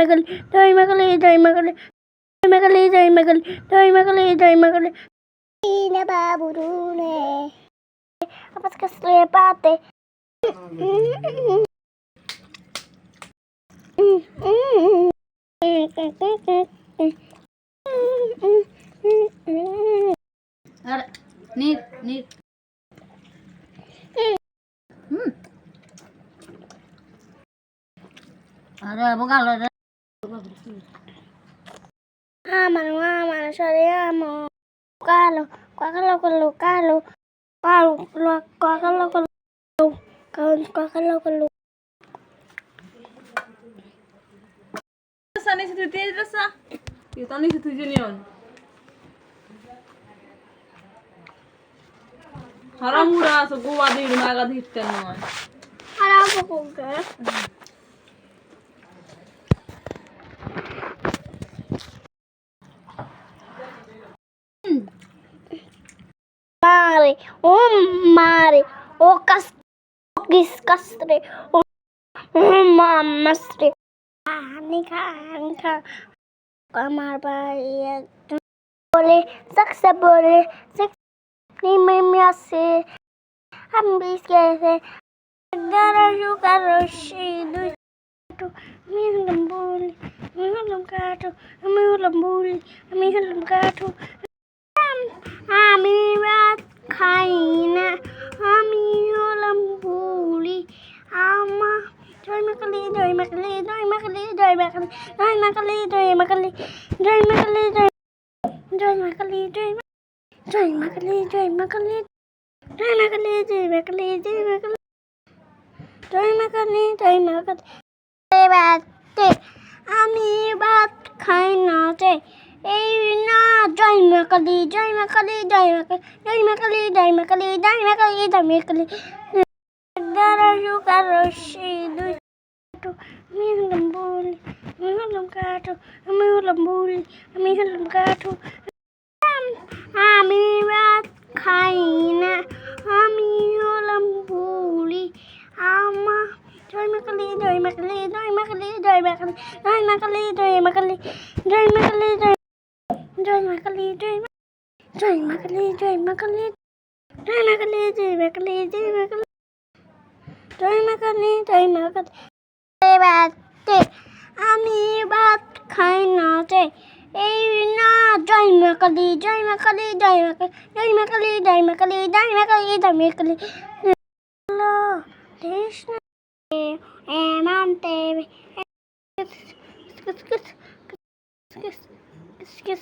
terima kali, Ada buka lo রে Amano, amano, soriamo. Calo, cuácalo con lo calo. Calo, lo, cuácalo con lo. Cuácalo con lo. Sana situ tiada rasa. Kita ni situ jenion. Haram udah so gua di rumah gak dihitten noy. Harap ko ka. Mare, oh mare, oh kas, kis kastre, oh mamastre. Ani ka, ani ka. Kamar bayi. Bole, saksa bole, saks. Ni mimi ase. Ham bis kese. Garajo garoshido. Mi hulam buli, mi hulam gato, mi hulam buli, mi hulam gato. আমি রাত খাই না আমি হলাম বুলি আমা জয় মাকালি জয় মাকালি জয় মাকালি জয় মাকালি জয় মাকালি জয় মাকালি জয় মাকালি জয় জয় মাকালি জয় জয় মাকালি জয় মাকালি জয় মাকালি জয় মাকালি জয় মাকালি জয় মাকালি জয় মাকালি বাতে আমি ভাত খাই না না มากะลีได้มากะลีได้มากะได้มากะลีได้มากะลีได้มากะลีได้มากะลีดาราชูการุชีดูตุมีลำบูลมีลำกาตุมีลำบูลมีลำกาตุอามีวัดไข่นะอามีลำบูลีอามาด้วยมากะลีด้วยมากะลีด้วยมากะลีด้วยมากะลีด้วยมากะลีด้วยมากะลีด้วยมากะลีด้วย জয় জয় মাকালি জয় মা- জয় মাকালি জয় মাকালি জয় মাকালি জয় মাকালি জয় মাকালি জয় মাকালি জয় মাকালি বাতে আমি ভাত খাই না যে এই না জয় মাকালি জয় মাকালি জয় মাকালি জয় মাকালি জয় মাকালি জয় মাকালি জয় Makali hello Krishna এমান্তে kiss kiss kiss kiss